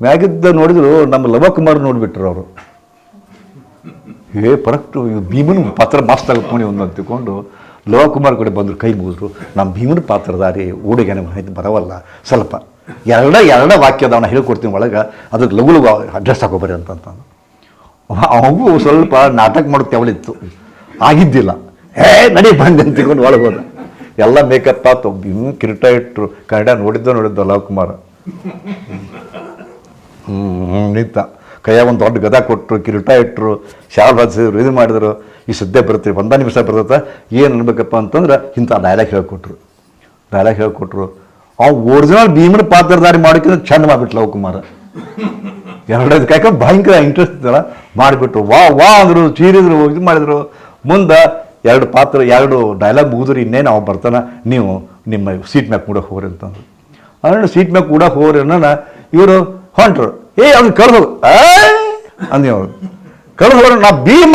ಮ್ಯಾಗಿದ್ದ ನೋಡಿದ್ರು ನಮ್ಮ ಲವಕುಮಾರ್ ನೋಡಿಬಿಟ್ರು ಅವರು. ಹೇ ಪರಕ್ಟು ಭೀಮನ ಪಾತ್ರ ಮಸ್ತ್ ಆಗುತ್ತೆ ಒಂದು ಅಂತ ತಿಳ್ಕೊಂಡು ಲವಕುಮಾರ್ ಕಡೆ ಬಂದರು, ಕೈ ಮುಗಿದ್ರು. ನಮ್ಮ ಭೀಮನ ಪಾತ್ರದಾರಿ ಉಡುಗೆನೆ ಮಾಹಿತಿ ಬರವಲ್ಲ, ಸ್ವಲ್ಪ. ಎರಡ ಎರಡ ವಾಕ್ಯದ ಅವನ ಹೇಳ್ಕೊಡ್ತೀನಿ ಒಳಗೆ, ಅದಕ್ಕೆ ಲಘು ಅಡ್ಜಸ್ಟ್ ಹಾಕೋಬರ್ರಿ ಅಂತಂತ ಅವು ಸ್ವಲ್ಪ ನಾಟಕ ಮಾಡೋಕ್ಕೆ ಅವಳಿತ್ತು. ಆಗಿದ್ದಿಲ್ಲ. ಹೇ, ನಡಿ ಬಂದೆ ಅಂತ ತಿಳ್ಕೊಂಡು ಎಲ್ಲ ಮೇಕಪ್ ಆತು ಹಿಂಗ್ ಕಿರೀಟ ಇಟ್ಟರು ಕನ್ನಡ ನೋಡಿದ್ದ ನೋಡಿದ್ದ ಕುಮಾರ್. ಹ್ಞೂ ನಿಂತ. ಕೈಯಾಗ ಒಂದು ದೊಡ್ಡ ಗದ ಕೊಟ್ಟರು ಕಿರೀಟ ಇಟ್ಟರು ಶಾಲ್ ಬಸಿದ್ರು ಇದು ಮಾಡಿದ್ರು. ಈ ಸದ್ಯ ಬರ್ತೀವಿ ಒಂದ ನಿಮಿಷ ಬರ್ತೈತೆ ಏನು ಅನ್ಬೇಕಪ್ಪ ಅಂತಂದ್ರೆ ಇಂಥ ಡೈಲಾಗ್ ಹೇಳ್ಕೊಟ್ರು. ಡೈಲಾಗ್ ಹೇಳ್ಕೊಟ್ರು. ಆ ಒರಿಜಿನಲ್ ಭೀಮನ ಪಾತ್ರಧಾರಿ ಮಾಡೋಕ್ಕಿಂತ ಚಂದ ಮಾಡಿಬಿಟ್ಲು ಲವಕುಮಾರ ಎರಡೈದು ಕಾಯ್ಕೊಂಡು ಭಯಂಕರ ಇಂಟ್ರೆಸ್ಟ್ ಇದ್ದಲ್ಲ ಮಾಡಿಬಿಟ್ರು. ವಾ ವಾ ಅಂದರು, ಚೀರಿದ್ರು, ಇದು ಮಾಡಿದ್ರು. ಮುಂದೆ ಎರಡು ಪಾತ್ರ, ಎರಡು ಡೈಲಾಗ್ ಮುಗಿದ್ರೆ ಇನ್ನೇನು ಅವ ಬರ್ತಾನ, ನೀವು ನಿಮ್ಮ ಸೀಟ್ ಮ್ಯಾಗ ಕೂಡ ಹೋಗ್ರಿ ಅಂತಂದ್ರು. ಅಂದ್ರೆ ಸೀಟ್ ಮ್ಯಾಗ ಕೂಡ ಹೋಗ್ರಿ ಅನ್ನೋಣ, ಇವರು ಹೊಂಟ್ರು. ಏ, ಅವ್ನು ಕಳ್ದು ಅಂದಿ ಅವ್ರು. ಕಳ್ದು ಹೋಗ್ರಿ ನಾ ಭೀಮ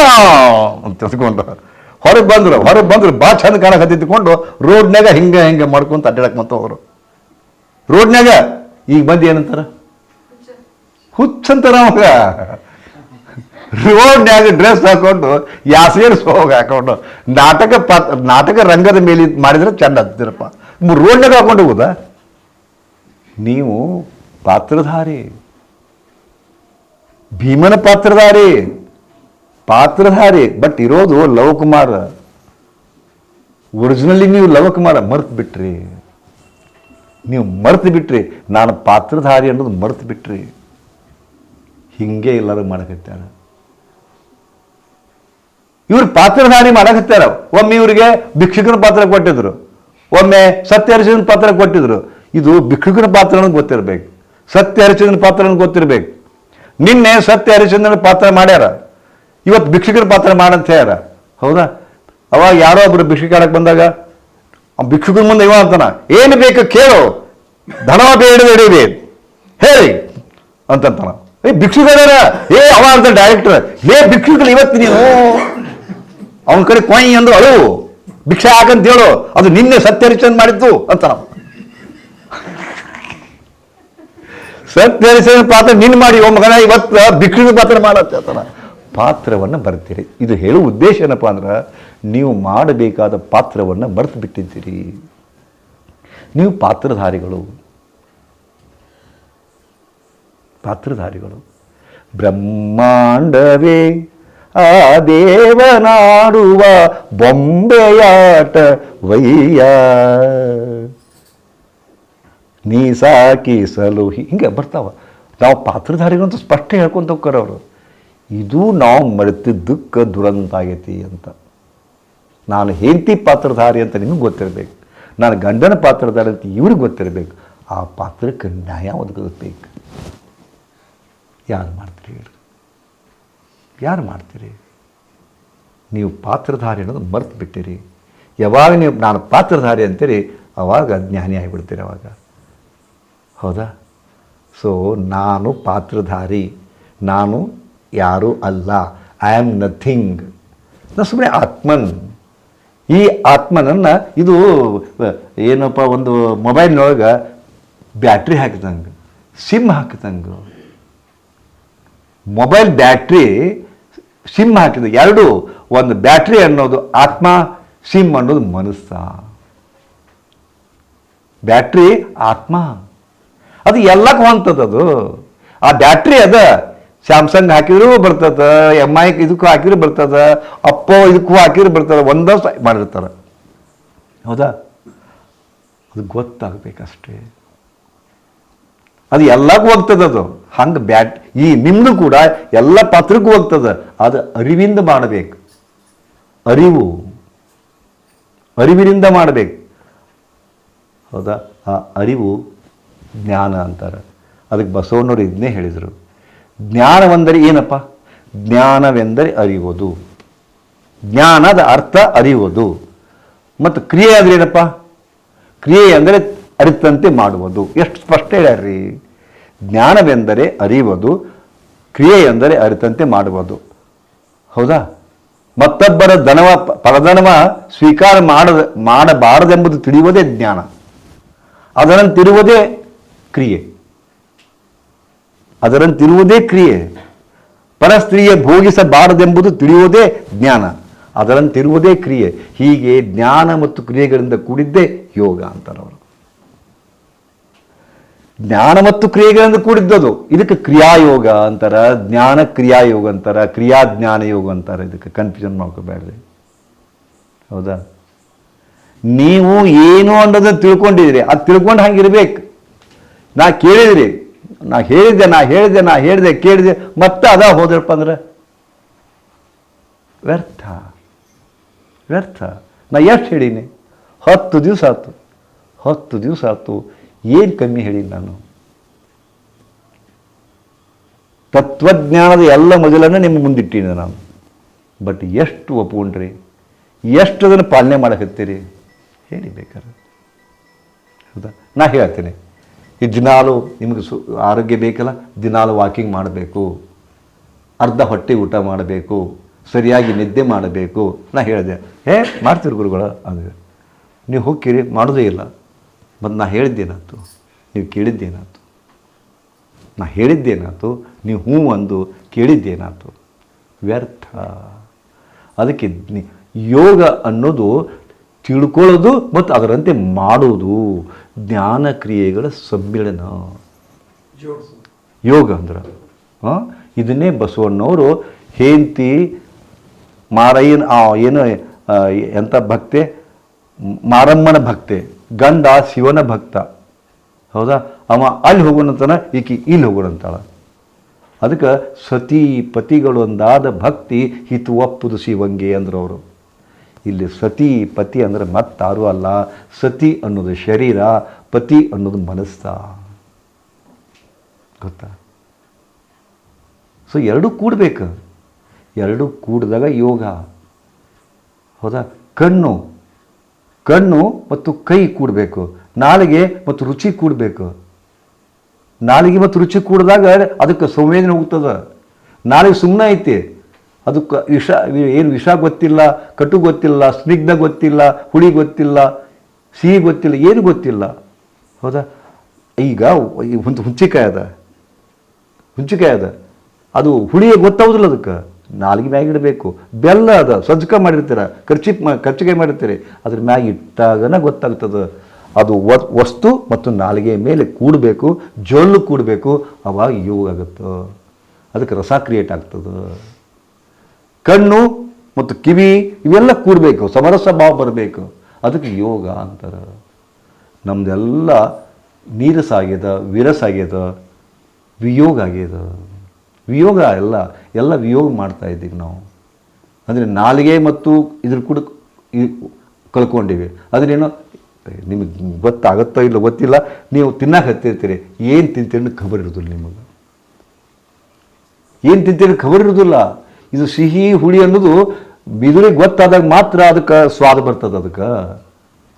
ಅಂತ ತಿಳ್ಕೊಂಡು ಹೊರಗೆ ಬಂದ್ರು ಹೊರಗೆ ಬಂದ್ರು ಭಾಳ ಚಂದ ಕಾಣಕತ್ತಿದ್ದುಕೊಂಡು ರೋಡ್ನಾಗ ಹಿಂಗೆ ಹಿಂಗೆ ಮಾಡ್ಕೊಂತ ಅಡ್ಡಾಡಕ್ಕೆ ಮತ್ತೆ ಅವರು. ರೋಡ್ನಾಗ ಈಗ ಬಂದು ಏನಂತಾರ? ಹುಚ್ಚಂತಾರ ಅವಾಗ ರೋಡ್ನ್ಯಾಗ ಡ್ರೆಸ್ ಹಾಕೊಂಡು ಯಾಸೇರ್ ಸೋಗ ಹಾಕೊಂಡು, ನಾಟಕ ಪಾತ್ರ ನಾಟಕ ರಂಗದ ಮೇಲೆ ಮಾಡಿದ್ರೆ ಚೆಂದ ಆಗ್ತಿರಪ್ಪ. ರೋಡ್ನಾಗ ಹಾಕೊಂಡು ಹೋಗುದಾ? ನೀವು ಪಾತ್ರಧಾರಿ. ಭೀಮನ ಪಾತ್ರಧಾರಿ. ಪಾತ್ರಧಾರಿ. ಬಟ್ ಇರೋದು ಲವಕುಮಾರ. ಒರಿಜಿನಲಿ ನೀವು ಲವಕುಮಾರ, ಮರ್ತು ಬಿಟ್ರಿ. ನೀವು ಮರ್ತು ಬಿಟ್ರಿ. ನಾನು ಪಾತ್ರಧಾರಿ ಅನ್ನೋದು ಮರ್ತು ಬಿಟ್ರಿ. ಹಿಂಗೆ ಎಲ್ಲರೂ ಮಾಡಕತ್ತಾರ ಇವ್ರು ಪಾತ್ರಧಾರಿ ಮಾಡಕತ್ತಾರ ಒಮ್ಮೆ ಇವರಿಗೆ ಭಿಕ್ಷುಕನ ಪಾತ್ರ ಕೊಟ್ಟಿದ್ರು. ಒಮ್ಮೆ ಸತ್ಯ ಹರಿಚಂದ್ರನ ಪಾತ್ರ ಕೊಟ್ಟಿದ್ರು. ಇದು ಭಿಕ್ಷುಕನ ಪಾತ್ರ ಗೊತ್ತಿರಬೇಕು. ಸತ್ಯ ಹರಿಚಂದ್ರನ ಪಾತ್ರ ಗೊತ್ತಿರಬೇಕು. ನಿನ್ನೆ ಸತ್ಯ ಹರಿಚಂದ್ರನ ಪಾತ್ರ ಮಾಡ್ಯಾರ. ಇವತ್ತು ಭಿಕ್ಷುಕನ ಪಾತ್ರ ಮಾಡಂತ ಹೇಳ್ಯಾರ. ಹೌದಾ? ಅವಾಗ ಯಾರೋ ಒಬ್ರು ಭಿಕ್ಷುಕ ಆಡಕ್ ಬಂದಾಗ ಭಿಕ್ಷುಕನ ಮುಂದೆ ಇವ ಅಂತಾನ. ಏನು ಬೇಕು ಕೇಳು. ಧನವ ಬೇಡಬೇಡಿ ಹೇಳಿ. ಅಂತಂತಾನ. ಏ ಭಿಕ್ಷುಕರ ಏ, ಅವ ಅಂತ ಡೈರೆಕ್ಟರ್. ಏ ಭಿಕ್ಷುಕ ಇವತ್ತು ನೀವು ಅವನ ಕಡೆ ಕೊಯ್ ಅಂದ್ರೆ ಅಳು, ಭಿಕ್ಷೆ ಹಾಕಂತ ಹೇಳು, ಅದು ನಿನ್ನೆ ಸತ್ಯರಿಚನ್ ಮಾಡಿದ್ದು ಅಂತ ಸತ್ಯರಿಚನ ಪಾತ್ರ ನಿನ್ ಮಾಡಿ, ಓ ಮಗನ, ಇವತ್ತು ಭಿಕ್ಷಿನ ಪಾತ್ರ ಮಾಡತ್ತೆ ಅಂತ ಪಾತ್ರವನ್ನು ಬರ್ತೀರಿ. ಇದು ಹೇಳುವ ಉದ್ದೇಶ ಏನಪ್ಪ ಅಂದ್ರೆ, ನೀವು ಮಾಡಬೇಕಾದ ಪಾತ್ರವನ್ನು ಮರೆತು ಬಿಟ್ಟಿದ್ದೀರಿ. ನೀವು ಪಾತ್ರಧಾರಿಗಳು. ಪಾತ್ರಧಾರಿಗಳು. ಬ್ರಹ್ಮಾಂಡವೇ ಆ ದೇವನಾಡುವ ಬೊಂಬೆಯಾಟ ವೈಯ. ನೀ ಸಾಕಿಸಲು ಹಿಂಗೆ ಬರ್ತಾವ. ನಾವು ಪಾತ್ರಧಾರಿಗಳಂತೂ ಸ್ಪಷ್ಟ ಹೇಳ್ಕೊಂತ ಹೋಗ್ತಾರೆ ಅವರು. ಇದು ನಾವು ಮರೆತಿದ್ದಕ್ಕೆ ದುರಂತ ಆಗೈತಿ ಅಂತ. ನಾನು ಹೆಂಡತಿ ಪಾತ್ರಧಾರಿ ಅಂತ ನಿಮಗೆ ಗೊತ್ತಿರಬೇಕು. ನಾನು ಗಂಡನ ಪಾತ್ರಧಾರಿ ಅಂತ ಇವ್ರಿಗೆ ಗೊತ್ತಿರಬೇಕು. ಆ ಪಾತ್ರಕ್ಕೆ ನ್ಯಾಯ ಒದಗಿಸ್ಬೇಕು ಯಾರು ಮಾಡ್ತೀರಿ ಹೇಳಿ ಯಾರು ಮಾಡ್ತೀರಿ? ನೀವು ಪಾತ್ರಧಾರಿ ಅನ್ನೋದು ಮರ್ತು ಬಿಟ್ಟಿರಿ. ಯಾವಾಗ ನೀವು ನಾನು ಪಾತ್ರಧಾರಿ ಅಂತೀರಿ, ಅವಾಗ ಜ್ಞಾನಿ ಆಗಿಬಿಡ್ತೀರಿ ಅವಾಗ. ಹೌದಾ? ಸೊ ನಾನು ಪಾತ್ರಧಾರಿ. ನಾನು ಯಾರು ಅಲ್ಲ. ಐ ಆಮ್ ನಥಿಂಗ್ ನಾನು ಸುಮ್ಮನೆ ಆತ್ಮನ್. ಈ ಆತ್ಮನನ್ನು ಇದು, ಏನಪ್ಪ, ಒಂದು ಮೊಬೈಲ್ನೊಳಗೆ ಬ್ಯಾಟ್ರಿ ಹಾಕಿದಂಗೆ, ಸಿಮ್ ಹಾಕಿದಂಗೆ. ಮೊಬೈಲ್ ಬ್ಯಾಟ್ರಿ ಸಿಮ್ ಹಾಕಿದ ಎರಡು, ಒಂದು ಬ್ಯಾಟ್ರಿ ಅನ್ನೋದು ಆತ್ಮ, ಸಿಮ್ ಅನ್ನೋದು ಮನಸ್ಸ. ಬ್ಯಾಟ್ರಿ ಆತ್ಮ. ಅದು ಎಲ್ಲಕ್ಕೆ ಹೊಂತದದು ಆ ಬ್ಯಾಟ್ರಿ ಅದ, ಸ್ಯಾಮ್ಸಂಗ್ ಹಾಕಿದ್ರು ಬರ್ತದ ಎಂ ಐ ಇದಕ್ಕೂ ಹಾಕಿದ್ರು ಬರ್ತದ ಅಪ್ಪೋ ಇದಕ್ಕೂ ಹಾಕಿದ್ರು ಬರ್ತದ ಒಂದಷ್ಟು ಮಾಡಿರ್ತಾರೆ. ಹೌದಾ? ಅದು ಗೊತ್ತಾಗಬೇಕಷ್ಟೇ. ಅದು ಎಲ್ಲಕ್ಕೂ ಹೋಗ್ತದೆ ಅದು. ಹಂಗೆ ಬ್ಯಾಟ್ ಈ ನಿಮ್ದು ಕೂಡ ಎಲ್ಲ ಪಾತ್ರಕ್ಕೂ ಹೋಗ್ತದೆ. ಅದು ಅರಿವಿಂದ ಮಾಡಬೇಕು. ಅರಿವು. ಅರಿವಿನಿಂದ ಮಾಡಬೇಕು. ಹೌದಾ? ಆ ಅರಿವು ಜ್ಞಾನ ಅಂತಾರೆ. ಅದಕ್ಕೆ ಬಸವಣ್ಣವರು ಇದನ್ನೇ ಹೇಳಿದರು. ಜ್ಞಾನವೆಂದರೆ ಏನಪ್ಪ? ಜ್ಞಾನವೆಂದರೆ ಅರಿಯುವುದು. ಜ್ಞಾನದ ಅರ್ಥ ಅರಿಯುವುದು. ಮತ್ತು ಕ್ರಿಯೆ ಅಂದರೆ ಏನಪ್ಪ? ಕ್ರಿಯೆ ಅಂದರೆ ಅರಿತಂತೆ ಮಾಡುವುದು. ಎಷ್ಟು ಸ್ಪಷ್ಟ ಹೇಳ್ರಿ ಜ್ಞಾನವೆಂದರೆ ಅರಿಯುವುದು ಕ್ರಿಯೆ ಎಂದರೆ ಅರಿತಂತೆ ಮಾಡುವುದು. ಹೌದಾ? ಮತ್ತೊಬ್ಬರ ಧನವ ಪರಧನವ ಸ್ವೀಕಾರ ಮಾಡದ, ಮಾಡಬಾರದೆಂಬುದು ತಿಳಿಯುವುದೇ ಜ್ಞಾನ. ಅದರಂತಿರುವುದೇ ಕ್ರಿಯೆ. ಅದರಂತಿರುವುದೇ ಕ್ರಿಯೆ. ಪರಸ್ತ್ರೀಯ ಭೋಗಿಸಬಾರದೆಂಬುದು ತಿಳಿಯುವುದೇ ಜ್ಞಾನ. ಅದರಂತಿರುವುದೇ ಕ್ರಿಯೆ. ಹೀಗೆ ಜ್ಞಾನ ಮತ್ತು ಕ್ರಿಯೆಗಳಿಂದ ಕೂಡಿದ್ದೇ ಯೋಗ ಅಂತಾರೆ ಅವರು ಜ್ಞಾನ ಮತ್ತು ಕ್ರಿಯೆಗಳಿಂದ ಕೂಡಿದ್ದದು. ಇದಕ್ಕೆ ಕ್ರಿಯಾಯೋಗ ಅಂತಾರ, ಜ್ಞಾನ ಕ್ರಿಯಾಯೋಗ ಅಂತಾರ ಕ್ರಿಯಾ ಜ್ಞಾನ ಯೋಗ ಅಂತಾರೆ. ಇದಕ್ಕೆ ಕನ್ಫ್ಯೂಷನ್ ಮಾಡ್ಕೋಬೇಡ್ರಿ. ಹೌದಾ? ನೀವು ಏನು ಅನ್ನೋದನ್ನು ತಿಳ್ಕೊಂಡಿದ್ದೀರಿ, ಅದು ತಿಳ್ಕೊಂಡು ಹಂಗಿರ್ಬೇಕು. ನಾ ಕೇಳಿದ್ರಿ. ನಾ ಹೇಳಿದ್ದೆ, ನಾ ಹೇಳಿದೆ ನಾ ಹೇಳಿದೆ, ಕೇಳಿದೆ. ಮತ್ತೆ ಅದ ಹೋದ್ರಪ್ಪ ಅಂದ್ರೆ? ವ್ಯರ್ಥ. ವ್ಯರ್ಥ. ನಾ ಎಷ್ಟು ಹೇಳೀನಿ? ಹತ್ತು ದಿವಸ ಆಯ್ತು. ಹತ್ತು ದಿವಸ ಆಯ್ತು. ಏನು ಕಮ್ಮಿ ಹೇಳೀನಿ ನಾನು? ತತ್ವಜ್ಞಾನದ ಎಲ್ಲ ಮೊದಲನ್ನು ನಿಮ್ಗೆ ಮುಂದಿಟ್ಟೀನಿ ನಾನು. ಬಟ್ ಎಷ್ಟು ಒಪ್ಕೊಂಡ್ರಿ? ಎಷ್ಟು ಅದನ್ನು ಪಾಲನೆ ಮಾಡಕತ್ತೀರಿ ಹೇಳಿ ಬೇಕಾದ್ರೆ ಹೌದಾ? ನಾ ಹೇಳ್ತೀನಿ. ಈ ದಿನಾಲು ನಿಮಗೆ ಸು, ಆರೋಗ್ಯ ಬೇಕಲ್ಲ, ದಿನಾಲು ವಾಕಿಂಗ್ ಮಾಡಬೇಕು. ಅರ್ಧ ಹೊಟ್ಟೆ ಊಟ ಮಾಡಬೇಕು. ಸರಿಯಾಗಿ ನಿದ್ದೆ ಮಾಡಬೇಕು. ನಾ ಹೇಳಿದೆ. ಹೇ ಮಾಡ್ತೀರಿ ಗುರುಗಳು? ಅದು. ನೀವು ಹೋಗ್ತೀರಿ, ಮಾಡೋದೇ ಇಲ್ಲ. ಮತ್ತು ನಾ ಹೇಳಿದ್ದೇನಾಯ್ತು ನೀವು ಕೇಳಿದ್ದೇನಾಯ್ತು ನಾ ಹೇಳಿದ್ದೇನಾಯ್ತು ನೀವು ಹ್ಞೂ ಅಂದು ಕೇಳಿದ್ದೇನಾಯ್ತು ವ್ಯರ್ಥ. ಅದಕ್ಕೆ ಯೋಗ ಅನ್ನೋದು ತಿಳ್ಕೊಳ್ಳೋದು ಮತ್ತು ಅದರಂತೆ ಮಾಡೋದು. ಜ್ಞಾನ ಕ್ರಿಯೆಗಳ ಸಮ್ಮಿಳನ. ಯೋಗ ಅಂದ್ರೆ ಇದನ್ನೇ ಬಸವಣ್ಣವರು ಹೇಂತಿ, ಮಾರಯ್ಯನ ಏನು ಎಂಥ ಭಕ್ತೆ? ಮಾರಮ್ಮನ ಭಕ್ತೆ. ಗಂಡ ಶಿವನ ಭಕ್ತ. ಹೌದಾ? ಅವ ಅಲ್ಲಿ ಹೋಗೋಣಂತಾನ ಈಕಿ ಇಲ್ಲಿ ಹೋಗೋಣಂತಾಳ ಅದಕ್ಕೆ ಸತಿ ಪತಿಗಳು ಒಂದಾದ ಭಕ್ತಿ ಹಿತು ಒಪ್ಪುದು ಶಿವಂಗೆ ಅಂದ್ರು ಅವರು. ಇಲ್ಲಿ ಸತಿ ಪತಿ ಅಂದ್ರೆ ಮತ್ತಾರೂ ಅಲ್ಲ, ಸತಿ ಅನ್ನೋದು ಶರೀರ, ಪತಿ ಅನ್ನೋದು ಮನಸ್ಸ ಗೊತ್ತಾ? ಸೊ ಎರಡೂ ಕೂಡಬೇಕು. ಎರಡೂ ಕೂಡಿದಾಗ ಯೋಗ. ಹೌದಾ? ಕಣ್ಣು. ಕಣ್ಣು ಮತ್ತು ಕೈ ಕೂಡಬೇಕು, ನಾಲಿಗೆ ಮತ್ತು ರುಚಿ ಕೂಡಬೇಕು. ನಾಲಿಗೆ ಮತ್ತು ರುಚಿ ಕೂಡಿದಾಗ ಅದಕ್ಕೆ ಸಂವೇದನೆ ಹೋಗ್ತದೆ. ನಾಲಿಗೆ ಸುಮ್ಮನೆ ಐತಿ. ಅದಕ್ಕೆ ವಿಷ, ಏನು ವಿಷ ಗೊತ್ತಿಲ್ಲ, ಕಟು ಗೊತ್ತಿಲ್ಲ, ಸ್ನಿಗ್ಧ ಗೊತ್ತಿಲ್ಲ, ಹುಳಿ ಗೊತ್ತಿಲ್ಲ, ಸಿಹಿ ಗೊತ್ತಿಲ್ಲ, ಏನು ಗೊತ್ತಿಲ್ಲ. ಹೌದಾ? ಈಗ ಒಂದು ಹುಂಚ ಹುಂಚಿಕಾಯಿ ಅದ ಹುಂಚಿಕಾಯಿ ಅದ ಅದು ಹುಳಿಯೇ ಗೊತ್ತಾಗೋದಿಲ್ಲ ಅದಕ್ಕೆ. ನಾಲ್ಗೆ ಮ್ಯಾಗ ಇಡಬೇಕು. ಬೆಲ್ಲ ಅದ ಸಜ್ಜಕ ಮಾಡಿರ್ತೀರ ಖರ್ಚಿ ಖರ್ಚಿಗೆ ಮಾಡಿರ್ತೀರಿ, ಅದ್ರ ಮ್ಯಾಗ ಇಟ್ಟಾಗನ ಗೊತ್ತಾಗ್ತದೆ. ಅದು ವಸ್ತು ಮತ್ತು ನಾಲಿಗೆ ಮೇಲೆ ಕೂಡಬೇಕು, ಜೊಲ್ಲು ಕೂಡಬೇಕು, ಅವಾಗ ಯೋಗ ಆಗುತ್ತೆ. ಅದಕ್ಕೆ ರಸ ಕ್ರಿಯೇಟ್ ಆಗ್ತದೆ. ಕಣ್ಣು ಮತ್ತು ಕಿವಿ, ಇವೆಲ್ಲ ಕೂಡಬೇಕು, ಸಮರಸ ಭಾವ ಬರಬೇಕು. ಅದಕ್ಕೆ ಯೋಗ ಅಂತಾರೆ. ಆಗ್ಯದ, ವಿರಸ ಆಗ್ಯದ, ವಿಯೋಗ ಆಗ್ಯದ. ವಿಯೋಗ ಎಲ್ಲ ಎಲ್ಲ ವಿಯೋಗ ಮಾಡ್ತಾ ಇದ್ದೀವಿ ನಾವು. ಅಂದರೆ ನಾಲಿಗೆ ಮತ್ತು ಇದ್ರ ಕೂಡ ಕಳ್ಕೊಂಡಿವಿ. ಅದನ್ನೇನೋ ನಿಮಗೆ ಗೊತ್ತಾಗುತ್ತೋ ಇಲ್ಲ ಗೊತ್ತಿಲ್ಲ, ನೀವು ತಿನ್ನಕ್ಕೆ ಹತ್ತಿರ್ತೀರಿ. ಏನು ತಿಂತೀರಿ ಖಬರ್ ಇರೋದಿಲ್ಲ ನಿಮಗೆ. ಏನು ತಿಂತೀರಿ ಖಬರ್ ಇರೋದಿಲ್ಲ. ಇದು ಸಿಹಿ ಹುಳಿ ಅನ್ನೋದು ಬಿದುರಿಗೆ ಗೊತ್ತಾದಾಗ ಮಾತ್ರ ಅದಕ್ಕೆ ಸ್ವಾದ ಬರ್ತದೆ ಅದಕ್ಕೆ.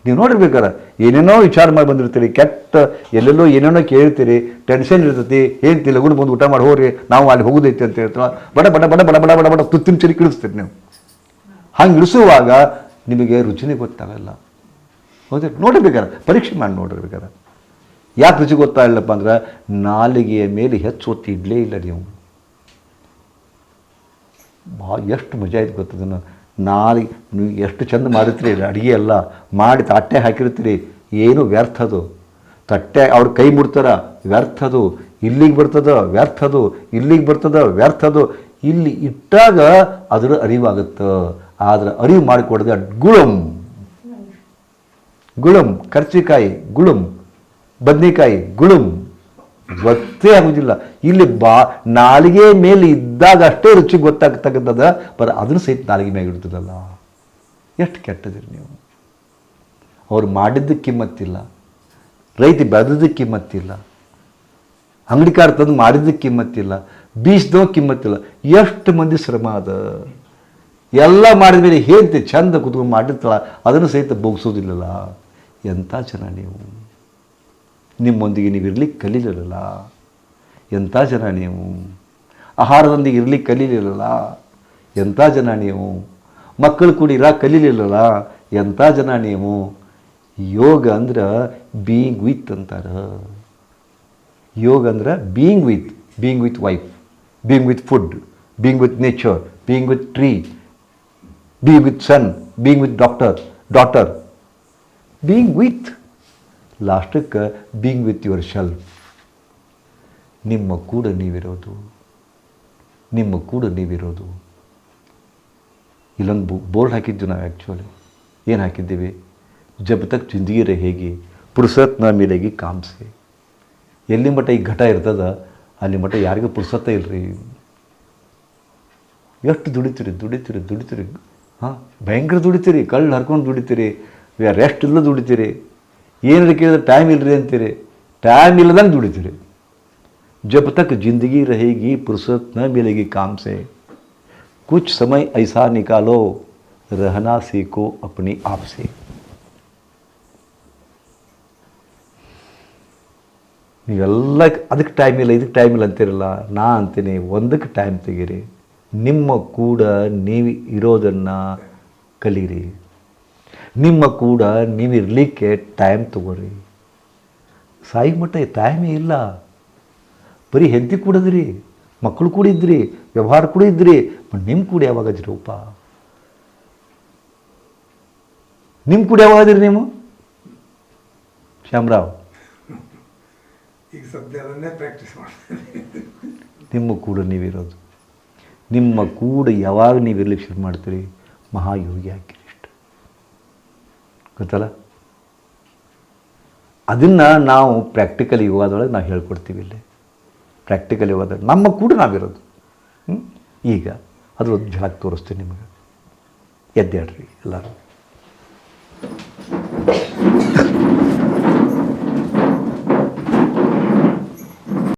ನೀವು ನೋಡಿರ್ಬೇಕಾರೆ ಏನೇನೋ ವಿಚಾರ ಮಾಡಿ ಬಂದಿರ್ತೀರಿ, ಕೆಟ್ಟ ಎಲ್ಲೆಲ್ಲೋ ಏನೇನೋ ಕೇಳ್ತೀರಿ ಟೆನ್ಷನ್ ಇರ್ತೈತಿ ಹೇಳ್ತಿ ಲಗುನ ಬಂದು ಊಟ ಮಾಡಿ ಹೋಗ್ರಿ, ನಾವು ಅಲ್ಲಿ ಹೋಗೋದೈತಿ ಅಂತ ಹೇಳ್ತೀವಿ ಬಡ ಬಡ ಬಡ ಬಡ ಬಡ ಬಡ ಬಡ ತುತ್ತಿನ ಚರಿ ಕಿಳಿಸ್ತೀರಿ ನೀವು. ಹಂಗೆ ಇಳಿಸುವಾಗ ನಿಮಗೆ ರುಚಿನೇ ಗೊತ್ತಾಗಲ್ಲ. ಹೌದು ನೋಡಿರ್ಬೇಕಾರೆ ಪರೀಕ್ಷೆ ಮಾಡಿ ನೋಡಿರ್ಬೇಕಾರೆ ಯಾಕೆ ರುಚಿ ಗೊತ್ತಾಗಲ್ಲಪ್ಪ ಅಂದ್ರೆ, ನಾಲಿಗೆಯ ಮೇಲೆ ಹೆಚ್ಚು ಒತ್ತಿ ಇಡಲೇ ಇಲ್ಲ ನೀವು. ಭಾಳ ಎಷ್ಟು ಮಜಾ ಇದೆ ಗೊತ್ತದನ್ನು ನಾಲಿಗೆ ನೀವು ಎಷ್ಟು ಚಂದ ಮಾಡಿರ್ತೀರಿ ಅಡುಗೆ ಎಲ್ಲ ಮಾಡಿ ತಟ್ಟೆ ಹಾಕಿರ್ತೀರಿ, ಏನು ವ್ಯರ್ಥ ಅದು ತಟ್ಟೆ, ಅವ್ರ ಕೈ ಮುಡ್ತಾರ ವ್ಯರ್ಥದು. ಇಲ್ಲಿಗೆ ಬರ್ತದ, ವ್ಯರ್ಥದು. ಇಲ್ಲಿಗೆ ಬರ್ತದ ವ್ಯರ್ಥ ಅದು ಇಲ್ಲಿ ಇಟ್ಟಾಗ ಅದರ ಅರಿವಾಗುತ್ತೆ. ಆದ್ರೆ ಅರಿವು ಮಾಡಿಕೊಡದೆ ಗುಳಂ. ಗುಳಂ, ಕರ್ಚಿಕಾಯಿ, ಗುಳುಂ. ಬದ್ನೆಕಾಯಿ, ಗುಳುಂ. ಗೊತ್ತೇ ಆಗುದಿಲ್ಲ. ಇಲ್ಲಿ ಬಾ, ನಾಲಿಗೆ ಮೇಲೆ ಇದ್ದಾಗ ಅಷ್ಟೇ ರುಚಿ ಗೊತ್ತಾಗ್ತಕ್ಕಂಥದ್ದು, ಬರ ಅದನ್ನು ಸಹಿತ ನಾಲಿಗೆ ಮೇಲೆ ಇಡ್ತದಲ್ಲ. ಎಷ್ಟು ಕೆಟ್ಟದಿರಿ ನೀವು. ಅವ್ರು ಮಾಡಿದ್ದಕ್ಕೆ ಕಿಮ್ಮತ್ತಿಲ್ಲ. ರೈತ ಬೆಳೆದಕ್ಕೆ ಕಿಮ್ಮತ್ತಿಲ್ಲ. ಅಂಗಡಿಕಾರ ತಂದು ಮಾಡಿದ್ದಕ್ಕೆ ಕಿಮ್ಮತ್ತಿಲ್ಲ. ಬೀಸ್ದೋ ಕಿಮ್ಮತ್ತಿಲ್ಲ. ಎಷ್ಟು ಮಂದಿ ಶ್ರಮ ಅದ. ಎಲ್ಲ ಮಾಡಿದ ಮೇಲೆ ಹೇಳ್ತಿ ಚಂದ ಕುತ್ಕೊಂಡು ಮಾಡಿರ್ತಾಳ, ಅದನ್ನು ಸಹಿತ ಬೋಗಿಸೋದಿಲ್ಲಲ್ಲ ಎಂಥ ಜನ ನೀವು. ನಿಮ್ಮೊಂದಿಗೆ ನೀವು ಇರಲಿಕ್ಕೆ ಕಲೀಲಿರಲ್ಲ ಎಂಥ ಜನ ನೀವು? ಆಹಾರದೊಂದಿಗೆ ಇರಲಿಕ್ಕೆ ಕಲೀಲಿರಲ್ಲ ಎಂಥ ಜನ ನೀವು? ಮಕ್ಕಳು ಕೂಡ ಇರ ಕಲೀಲಿರಲ್ಲ ಎಂಥ ಜನ ನೀವು? ಯೋಗ ಅಂದ್ರೆ ಬೀಯಿಂಗ್ ವಿತ್ ಅಂತಾರೆ. ಯೋಗ ಅಂದ್ರೆ being with being with wife being with food being with nature being with tree being with sun being with doctor daughter being with ಲಾಸ್ಟಕ್ಕೆ being with your self ನಿಮ್ಮ ಕೂಡ ನೀವಿರೋದು. ನಿಮ್ಮ ಕೂಡ ನೀವಿರೋದು. ಇಲ್ಲೊಂದು ಬೋರ್ಡ್ ಹಾಕಿದ್ದು ನಾವು ಆ್ಯಕ್ಚುಲಿ ಏನು ಹಾಕಿದ್ದೀವಿ? ಜಬ್ ತಕ್ ಜಿಂದಗಿ ರೇ ಹೇಗೆ? ಪುರುಸತ್ನ ಮಿಲೆಗಿ ಕಾಮ್ಸೆ. ಎಲ್ಲಿ ಮಟ್ಟ ಈ ಘಟ ಇರ್ತದ, ಅಲ್ಲಿ ಮಟ್ಟ ಯಾರಿಗೂ ಪುರುಸತ್ತ ಇಲ್ಲರಿ ಎಷ್ಟು ದುಡಿತೀರಿ ದುಡಿತೀರಿ ದುಡಿತೀರಿ. ಹಾಂ, ಭಯಂಕರ ದುಡಿತೀರಿ, ಕಳ್ಳು ಹರ್ಕೊಂಡು ದುಡಿತೀರಿ. ರೆಸ್ಟ್ ಇಲ್ಲ ದುಡಿತೀರಿ. ಏನಾರು ಕೇಳಿದ್ರೆ ಟೈಮ್ ಇಲ್ಲರಿ ಅಂತೀರಿ? ಟೈಮ್ ಇಲ್ಲದಂಗೆ ದುಡಿತೀರಿ. ಜಬ್ ತಕ್ ಜಿಂದಗಿ ರಹೇಗಿ ಪುರುಸತ್ನ ಮಿಲೇಗಿ ಕಾಮಸೆ. ಕುಚ್ ಸಮಯ ಐಸಾ ನಿಕಾಲೋ, ರಹನಾ ಸೀಕೋ ಅಪ್ನಿ ಆಪ್ಸೆ. ನೀವೆಲ್ಲ ಅದಕ್ಕೆ ಟೈಮ್ ಇಲ್ಲ, ಇದಕ್ಕೆ ಟೈಮ್ ಇಲ್ಲ ಅಂತೀರಲ್ಲ? ನಾ ಅಂತೀನಿ, ಒಂದಕ್ಕೆ ಟೈಮ್ ತೆಗೀರಿ. ನಿಮ್ಮ ಕೂಡ ನೀವು ಇರೋದನ್ನು ಕಲೀರಿ. ನಿಮ್ಮ ಕೂಡ ನೀವು ಇರಲಿಕ್ಕೆ ಟೈಮ್ ತಗೋರಿ. ಸಾಯಿ ಮಟ್ಟ ಟೈಮೇ ಇಲ್ಲ. ಬರೀ ಹೆಂಡತಿ ಕೂಡದ್ರಿ ಮಕ್ಕಳು ಕೂಡ ಇದ್ರಿ ವ್ಯವಹಾರ ಕೂಡ ಇದ್ರಿ ಬಟ್ ನಿಮ್ಮ ಕೂಡ ಯಾವಾಗ ರೂಪ? ನಿಮ್ಮ ಕೂಡ ಯಾವಾಗ ಅದಿರಿ ನೀವು? ಶ್ಯಾಮರಾವ್.
ಈಗ ಸದ್ಯ ಪ್ರಾಕ್ಟೀಸ್ ಮಾಡ್ತೀನಿ
ನಿಮ್ಮ ಕೂಡ ನೀವಿರೋದು. ನಿಮ್ಮ ಕೂಡ ಯಾವಾಗ ನೀವು ಇರ್ಲಿಕ್ಕೆ ಶುರು ಮಾಡ್ತೀರಿ? ಮಹಾಯೋಗಿ ಇಷ್ಟು ಗೊತ್ತಲ್ಲ? ಅದನ್ನು ನಾವು ಪ್ರಾಕ್ಟಿಕಲ್ ಯೋಗದೊಳಗೆ ನಾವು ಹೇಳ್ಕೊಡ್ತೀವಿ ಇಲ್ಲಿ. ಪ್ರಾಕ್ಟಿಕಲ್ ಯುಗದೊಳಗೆ ನಮ್ಮ ಕೂಡ ನಾವಿರೋದು? ಈಗ ಅದ್ರ ಒಂದು ಝಲಕ್ ತೋರಿಸ್ತೀನಿ ನಿಮಗೆ. ಎದ್ದೇಳ್ರಿ ಎಲ್ಲರೂ.